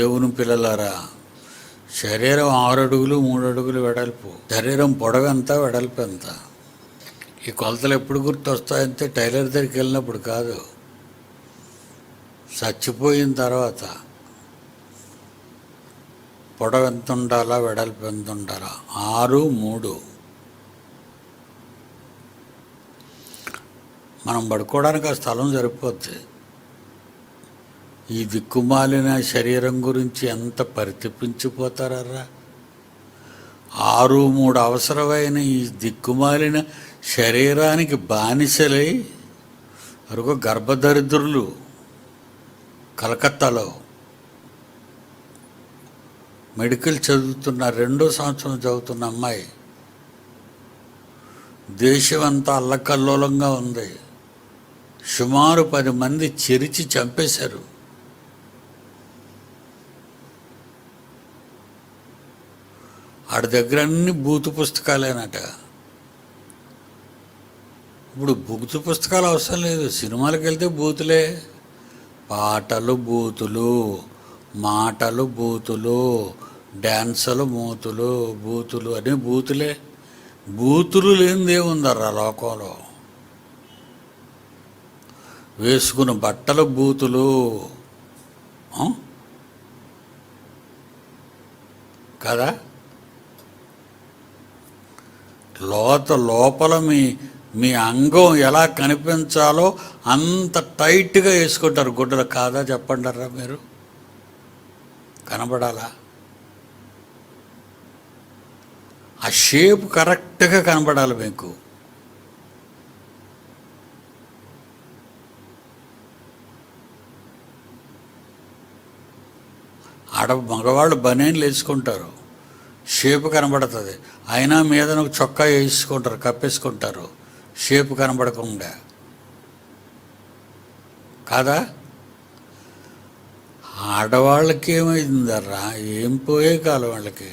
దేవుని పిల్లలారా శరీరం ఆరు అడుగులు మూడు అడుగులు వెడల్పు. శరీరం పొడవెంత వెడల్పు ఎంత? ఈ కొలతలు ఎప్పుడు గుర్తొస్తాయంటే టైలర్ దగ్గరికి వెళ్ళినప్పుడు కాదు. చచ్చిపోయిన తర్వాత పొడవు ఎంత ఉండాలా వెడల్పు ఎంత ఉండాలా? ఆరు మూడు. మనం పడుకోవడానికి ఆ స్థలం సరిపోద్ది. ఈ దిక్కుమాలిన శరీరం గురించి ఎంత పరితపించిపోతారా ఆరు మూడు అవసరమైన ఈ దిక్కుమాలిన శరీరానికి బానిసలై వరకు గర్భదరిద్రులు కలకత్తాలో మెడికల్ చదువుతున్న రెండో సంవత్సరం చదువుతున్న అమ్మాయి. దేశం అంతా అల్లకల్లోలంగా ఉంది. సుమారు పది మంది చెరిచి చంపేశారు. ఆడి దగ్గర అన్ని బూతు పుస్తకాలేనట. ఇప్పుడు బూతు పుస్తకాలు అవసరం లేదు. సినిమాలకు వెళ్తే బూతులే. పాటలు బూతులు మాటలు బూతులు డ్యాన్సులు మూతులు బూతులు అన్నీ బూతులే. బూతులు లేనిదే ఉందర్రా లోకంలో. వేసుకున్న బట్టలు బూతులు. కదా? లోత లోపల మీ మీ అంగం ఎలా కనిపించాలో అంత టైట్గా వేసుకుంటారు. గుడ్డలు కాదా చెప్పండారా మీరు? కనబడాలా? ఆ షేప్ కరెక్ట్గా కనబడాలి మీకు. ఆడ మగవాళ్ళు బనేన్లు వేసుకుంటారు. షేప్ కనబడుతుంది. అయినా మీద చొక్కా వేసుకుంటారు కప్పేసుకుంటారు. షేప్ కనబడకుండా. కాదా? ఆడవాళ్ళకి ఏమైందర్రా? ఏం పోయే కాలం వాళ్ళకి?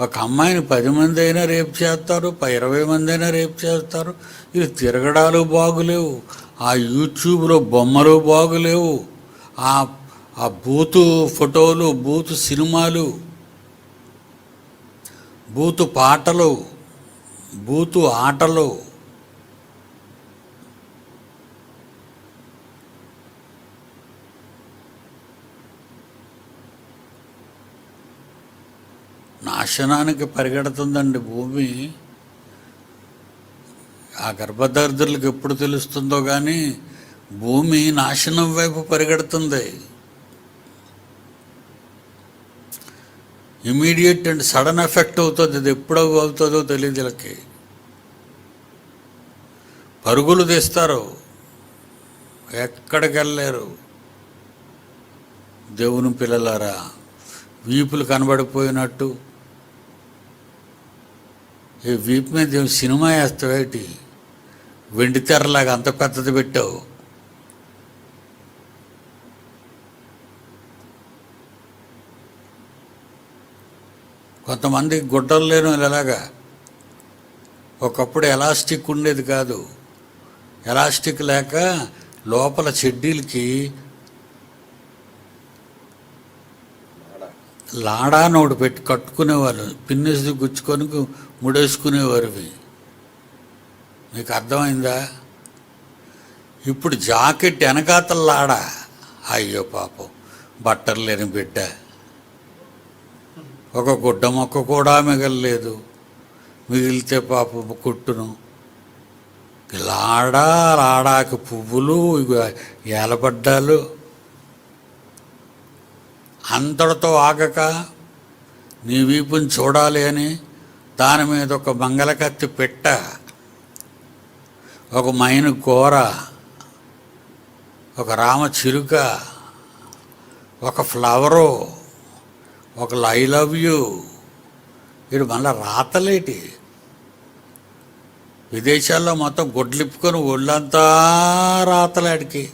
ఒక అమ్మాయిని పది మంది అయినా రేపు చేస్తారు ఇరవై మంది అయినా రేపు చేస్తారు. ఇది తిరగడాలు బాగులేవు. ఆ యూట్యూబ్లో బొమ్మలు బాగులేవు. ఆ ఆ బూతు ఫోటోలు బూతు సినిమాలు బూతు పాటలు బూతు ఆటలు నాశనానికి పరిగెడుతుందండి భూమి. ఆ గర్భదరిద్రులకు ఎప్పుడు తెలుస్తుందో కానీ భూమి నాశనం వైపు పరిగెడుతుంది. ఇమీడియట్ అండ్ సడన్ ఎఫెక్ట్ అవుతుంది. అది ఎప్పుడు అవుతుందో తెలియదు వీళ్ళకి. పరుగులు తీస్తారు. ఎక్కడికి వెళ్ళలేరు. దేవుని పిల్లలారా వీపులు కనబడిపోయినట్టు. ఈ వీపు మీద సినిమా వేస్తావేటి? వెండి తెరలాగా అంత పెద్దది పెట్టావు. కొంతమంది గుడ్డలు లేను ఎలాగా? ఒకప్పుడు ఎలాస్టిక్ ఉండేది కాదు. ఎలాస్టిక్ లేక లోపల చెడ్డీలకి లాడాను ఒకటి పెట్టి కట్టుకునేవారు. పిన్నేసి గుచ్చుకొని ముడేసుకునేవారు ఇవి. మీకు అర్థమైందా? ఇప్పుడు జాకెట్ వెనకాతల లాడా? అయ్యో పాపం. బట్టలు లేని బిడ్డ. ఒక గుడ్డ మొక్క కూడా మిగలలేదు. మిగిలితే పాప కుట్టును. లాడా లాడాకి పువ్వులు ఏలబడ్డాలు. అంతటితో ఆగక నీ వీపుని చూడాలి అని దాని మీద ఒక మంగళకత్తి పెట్ట. ఒక మైన కూర. ఒక రామ చిరుక. ఒక ఫ్లవరు. ఒక ఐ లవ్ యూ. వీడు మళ్ళీ రాతలేటి. విదేశాల్లో మొత్తం గొడ్లిప్పుకొని ఒళ్ళంతా రాతలాడికి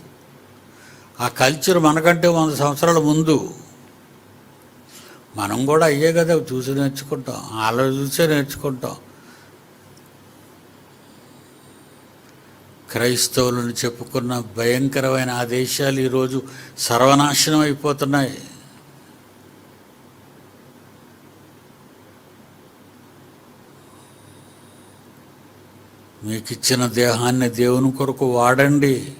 ఆ కల్చర్ మనకంటే వంద సంవత్సరాల ముందు. మనం కూడా అయ్యే కదా చూసి నేర్చుకుంటాం ఆలో చూసే నేర్చుకుంటాం. క్రైస్తవులను చెప్పుకున్న భయంకరమైన ఆ దేశాలు ఈరోజు సర్వనాశనం అయిపోతున్నాయి. మీకు ఇచ్చిన దేహాన్ని దేవుని కొరకు వాడండి.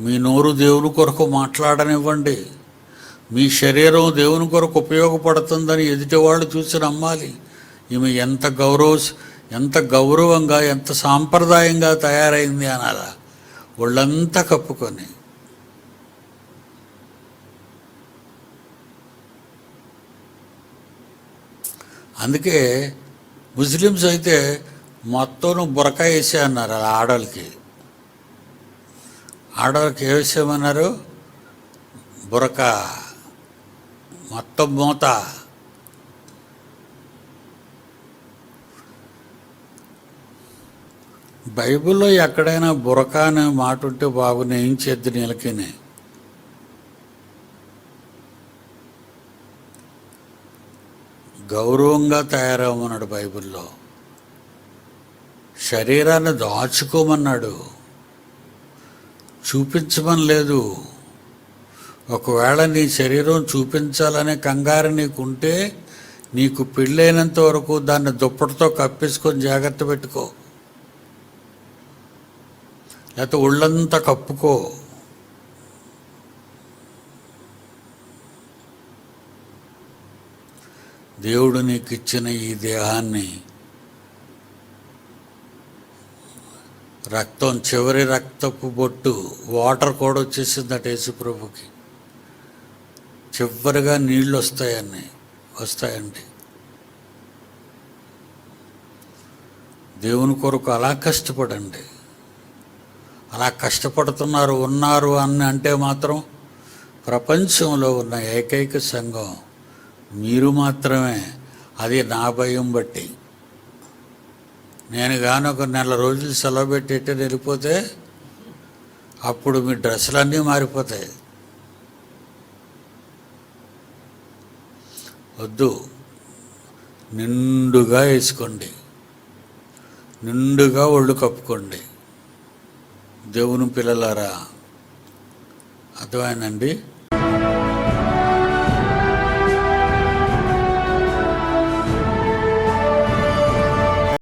మీ నోరు దేవుని కొరకు మాట్లాడనివ్వండి. మీ శరీరం దేవుని కొరకు ఉపయోగపడుతుందని ఎదుటివాళ్ళు చూసి నమ్మాలి. ఈమె ఎంత గౌరవ ఎంత గౌరవంగా ఎంత సాంప్రదాయంగా తయారైంది అనాలా. ఒళ్ళంతా కప్పుకొని అందుకే ముస్లిమ్స్ అయితే మొత్తం బురకా వేసే అన్నారు అలా ఆడవాళ్ళకి ఆడవాళ్ళకి ఏ వేసేయమన్నారు? బురక. మొత్తం మూత. బైబిల్లో ఎక్కడైనా బురక అనే మాట ఉంటే బాగుంది ఏం చేద్దు నీళ్ళకినే గౌరవంగా తయారవ్వమన్నాడు బైబిల్లో. శరీరాన్ని దాచుకోమన్నాడు. చూపించమని లేదు. ఒకవేళ నీ శరీరం చూపించాలనే కంగారు నీకుంటే నీకు పెళ్ళైనంత వరకు దాన్ని దుప్పటితో కప్పేసుకొని జాగ్రత్త పెట్టుకో. లేకపోతే ఒళ్ళంతా కప్పుకో. దేవుడు నీకు ఇచ్చిన ఈ దేహాన్ని రక్తం చివరి రక్తపు బొట్టు వాటర్ కూడా వచ్చేసిందట యేసుప్రభుకి చివరిగా నీళ్ళు వస్తాయని వస్తాయండి. దేవుని కొరకు అలా కష్టపడండి. అలా కష్టపడుతున్నారు ఉన్నారు అని అంటే మాత్రం ప్రపంచంలో ఉన్న ఏకైక సంఘం మీరు మాత్రమే. అది నా భయం బట్టి. నేను కానీ ఒక నెల రోజులు సెలవు పెట్టేట్టు వెళ్ళిపోతే అప్పుడు మీ డ్రెస్సులన్నీ మారిపోతాయి. వద్దు. నిండుగా వేసుకోండి. నిండుగా ఒళ్ళు కప్పుకోండి. దేవుని పిల్లలారా అర్థమైందండి?